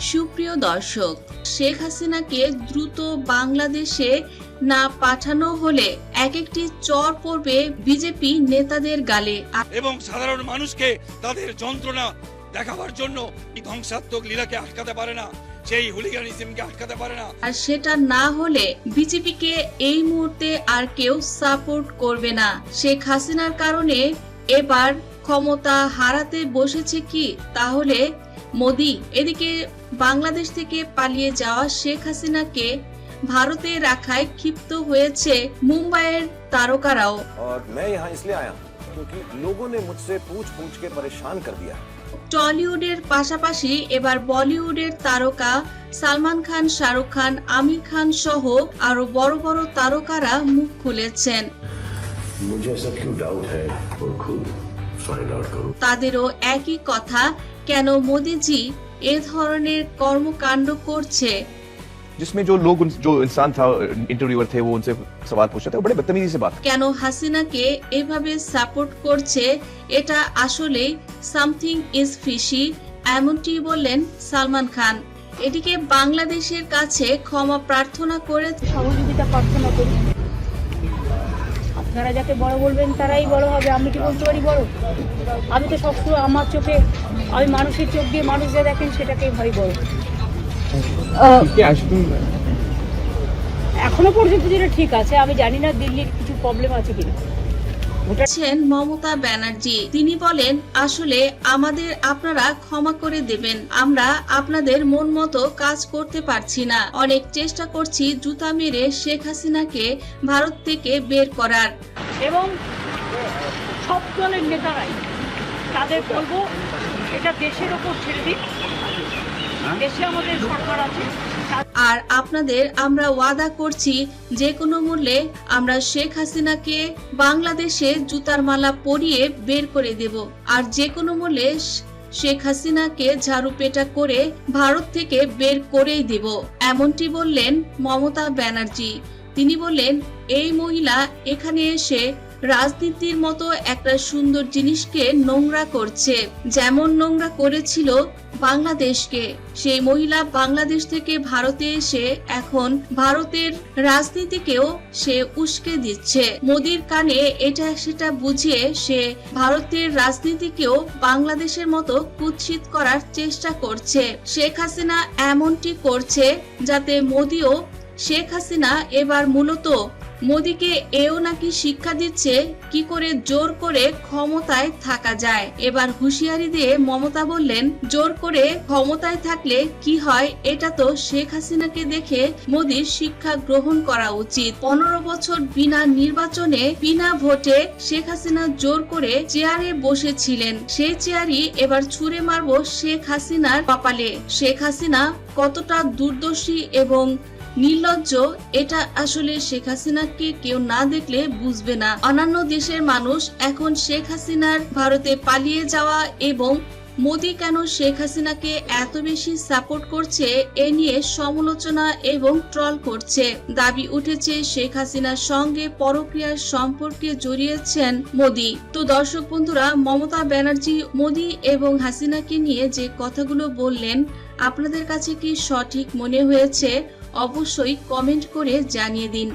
সুপ্রিয় দর্শক শেখ হাসিনাকে দ্রুত বাংলাদেশে না পাঠানো হলে এক একটি চর পড়বে বিজেপি নেতাদের গালে। এবং সাধারণ মানুষকে তাদের যন্ত্রণা দেখাবার জন্য এই ধ্বংসাত্মক লীলাকে আটকাতে পারে না সেই হুলিগানিজমকে আটকাতে পারে না। আর সেটা না হলে বিজেপিকে এই মুহূর্তে আর কেউ সাপোর্ট করবে না। শেখ হাসিনার কারণে এবার ক্ষমতা হারাতে বসেছে কি? তাহলে মোদি এদিকে বাংলাদেশ থেকে পালিয়ে যাওয়া শেখ হাসিনাকে ভারতে রাখায় ক্ষিপ্ত হয়েছে মুম্বাইয়ের তারকারাও। টলিউডের পাশাপাশি এবার বলিউডের তারকা সালমান খান শাহরুখ খান আমির খান সহ আরও বড় বড় তারকারা মুখ খুলেছেন। मुझे ऐसा क्यों डाउट है वो खुद फाइंड आउट करूं তাদেরও একই কথা কেন মোদিজি এ ধরনের কর্মকাণ্ড করছে जिसमें जो लोग उन- जो इंसान था इंटरव्यूअर थे वो उनसे सवाल पूछ रहे थे वो बड़े बदतमीजी से बात কেন হাসিনাকে এভাবে সাপোর্ট করছে এটা আসলে সামথিং ইজ ফিশি এমনটি বললেন সালমান খান এদিকে বাংলাদেশের কাছে ক্ষমা প্রার্থনা করে সহযোগিতা প্রার্থনা করি আপনারা যাকে বড় বলবেন তারাই বড় হবে। আমি কি বলতে পারি? বড় আমি তো সবসময় আমার চোখে আমি মানুষের চোখ দিয়ে মানুষ যা দেখেন সেটাকেই ভাই বড় এখনও পর্যন্ত যেটা ঠিক আছে আমি জানি না দিল্লির কিছু প্রবলেম আছে কিনা। আছেন মমতা ব্যানার্জি। তিনি বলেন, আসলে আমাদের আপনারা ক্ষমা করে দেবেন। আমরা আপনাদের মন মতো কাজ করতে পারছি না। অনেক চেষ্টা করছি জুতা মেরে শেখ হাসিনাকে ভারত থেকে বের করার। এবং সব দলের নেতারাই তাদের বলব, এটা দেশের ওপর ছেড়ে দেশে আমাদের সরকার আছে। আর আপনাদের আমরা ওয়াদা করছি যে কোনো মূল্যে আমরা শেখ হাসিনাকে বাংলাদেশে জুতার মালা পরিয়ে বের করে দেব। আর যে কোনো মূল্যে শেখ হাসিনাকে ঝাড়ু পেটা করে ভারত থেকে বের করেই দেব। এমনটি বললেন মমতা ব্যানার্জি। তিনি বললেন, এই মহিলা এখানে এসে রাজনীতির মতো একটা সুন্দর জিনিসকে নোংরা করছে। যেমন নোংরা করেছিল বাংলাদেশকে। সেই মহিলা বাংলাদেশ থেকে ভারতে এসে এখন ভারতের রাজনীতিকেও সে উস্কে দিচ্ছে। মোদির কানে এটা সেটা বুঝিয়ে সে ভারতের রাজনীতিকেও বাংলাদেশের মতো কুৎসিত করার চেষ্টা করছে। শেখ হাসিনা এমনটি করছে যাতে মোদিও শেখ হাসিনা এবার মূলত মোদিকে এও নাকি শিক্ষা দিচ্ছে কি করে জোর করে ক্ষমতায় থাকা যায়। এবার হুঁশিয়ারি দিয়ে মমতা বললেন, জোর করে ক্ষমতায় থাকলে কি হয় এটা তো শেখ হাসিনাকে দেখে মোদির শিক্ষা গ্রহণ করা উচিত। পনেরো বছর বিনা নির্বাচনে বিনা ভোটে শেখ হাসিনা জোর করে চেয়ারে বসেছিলেন। সেই চেয়ারই এবার ছুঁড়ে মারবো শেখ হাসিনার কপালে। শেখ হাসিনা কতটা দূরদর্শী এবং নির্লজ্জ, এটা আসলে শেখ হাসিনাকে কেউ না দেখলে বুঝবে না। অন্যান্য দেশের মানুষ এখন শেখ হাসিনার ভারতে পালিয়ে যাওয়া এবং মোদি কেন শেখ হাসিনাকে এত বেশি সাপোর্ট করছে এ নিয়ে সমালোচনা এবং ট্রল করছে। দাবি উঠেছে শেখ হাসিনার সঙ্গে পরক্রিয়ার সম্পর্কে জড়িয়েছেন মোদি। তো দর্শক বন্ধুরা, মমতা ব্যানার্জি, মোদি এবং হাসিনাকে নিয়ে যে কথাগুলো বললেন, আপনাদের কাছে কি সঠিক মনে হয়েছে? অবশ্যই কমেন্ট করে জানিয়ে দিন।